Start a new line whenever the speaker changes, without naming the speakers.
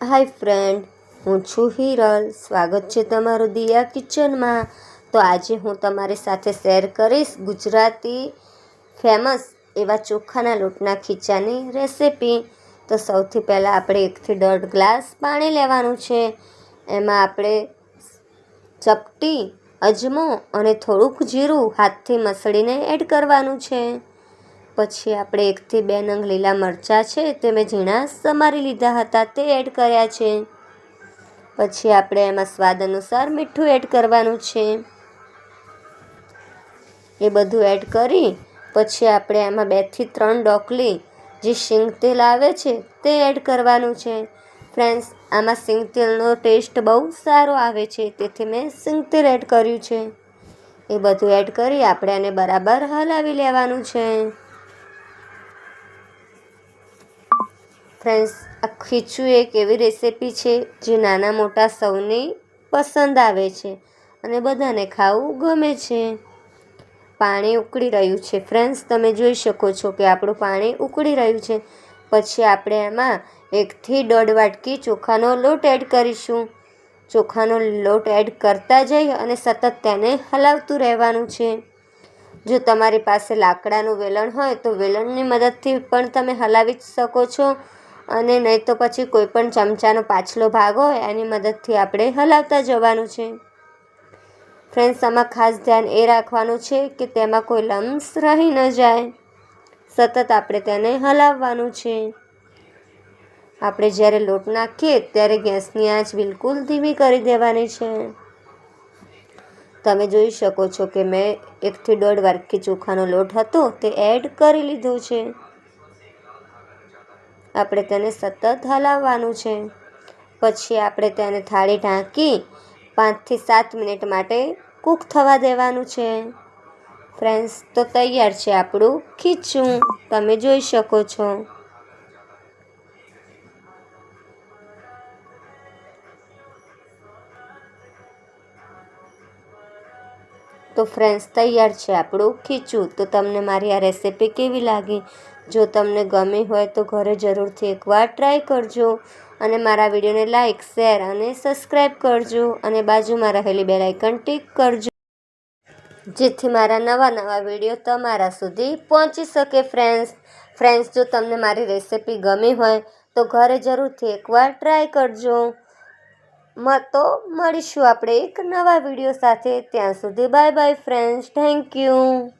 હાય friend, હું છું હિરલ. સ્વાગત છે તમારું દિયા કિચનમાં. તો આજે હું તમારી સાથે શેર કરીશ ગુજરાતી ફેમસ એવા ચોખાના લોટના ખીચાની રેસિપી. તો સૌથી પહેલાં આપણે એકથી દોઢ ગ્લાસ પાણી લેવાનું છે. એમાં આપણે ચપટી, અજમો અને થોડુંક જીરું હાથથી મસળીને એડ કરવાનું છે. પછી આપણે એકથી બે નંગ લીલા મરચાં છે તે મેં ઝીણા સમારી લીધા હતા, તે એડ કર્યા છે. પછી આપણે એમાં સ્વાદ અનુસાર મીઠું એડ કરવાનું છે. એ બધું એડ કરી, પછી આપણે એમાં બેથી ત્રણ ડોકલી જે શીંગ તેલ આવે છે તે એડ કરવાનું છે. ફ્રેન્ડ્સ, આમાં સિંગ તેલનો ટેસ્ટ બહુ સારો આવે છે, તેથી મેં સિંગ તેલ એડ કર્યું છે. એ બધું એડ કરી આપણે એને બરાબર હલાવી લેવાનું છે. ફ્રેન્ડ્સ, આ ખીચું એક એવી રેસીપી છે જે નાના મોટા સૌને પસંદ આવે છે અને બધાને ખાવું ગમે છે. પાણી ઉકળી રહ્યું છે. ફ્રેન્ડ્સ, તમે જોઈ શકો છો કે આપણું પાણી ઉકળી રહ્યું છે. પછી આપણે એમાં એકથી દોઢ વાટકી ચોખાનો લોટ એડ કરીશું. ચોખાનો લોટ એડ કરતા જઈ અને સતત તેને હલાવતું રહેવાનું છે. જો તમારી પાસે લાકડાનું વેલણ હોય તો વેલણની મદદથી પણ તમે હલાવી શકો છો. અને નહીં તો પછી કોઈ પણ ચમચાનો પાછલો ભાગ હોય, એની મદદથી આપણે હલાવતા જવાનું છે. ફ્રેન્ડ્સ, આમાં ખાસ ધ્યાન એ રાખવાનું છે કે તેમાં કોઈ લમ્સ રહી ન જાય. સતત આપણે તેને હલાવવાનું છે. આપણે જ્યારે લોટ નાખીએ ત્યારે ગેસની આંચ બિલકુલ ધીમી કરી દેવાની છે. તમે જોઈ શકો છો કે મેં એકથી દોઢ વાટકી ચોખાનો લોટ હતો, તે એડ કરી લીધો છે. આપણે તેને સતત હલાવવાનું છે. પછી આપણે તેને થાળી ઢાંકી પાંચથી સાત મિનિટ માટે કૂક થવા દેવાનું છે. ફ્રેન્ડ્સ, તો તૈયાર છે આપણું ખીચું. તમે જોઈ શકો છો. તો ફ્રેન્ડ્સ તૈયાર છે. આપણું ખીચું તો તમને મારી આ રેસિપી કેવી લાગી? જો તમને ગમી હોય તો ઘરે જરૂરથી એકવાર ટ્રાય કરજો. અને મારા વિડીયોને લાઇક શેર અને સબસ્ક્રાઈબ કરજો. અને બાજુમાં રહેલી બે લાઇકન ટિક કરજો. જેથી મારા નવા નવા વીડિયો તમારા સુધી પહોંચી શકે ફ્રેન્ડ્સ ફ્રેન્ડ્સ જો તમને મારી રેસિપી ગમી હોય તો ઘરે જરૂરથી એકવાર ટ્રાય કરજો. તો મળીશું આપણે એક નવા વીડિયો સાથે. ત્યાં સુધી bye bye friends thank you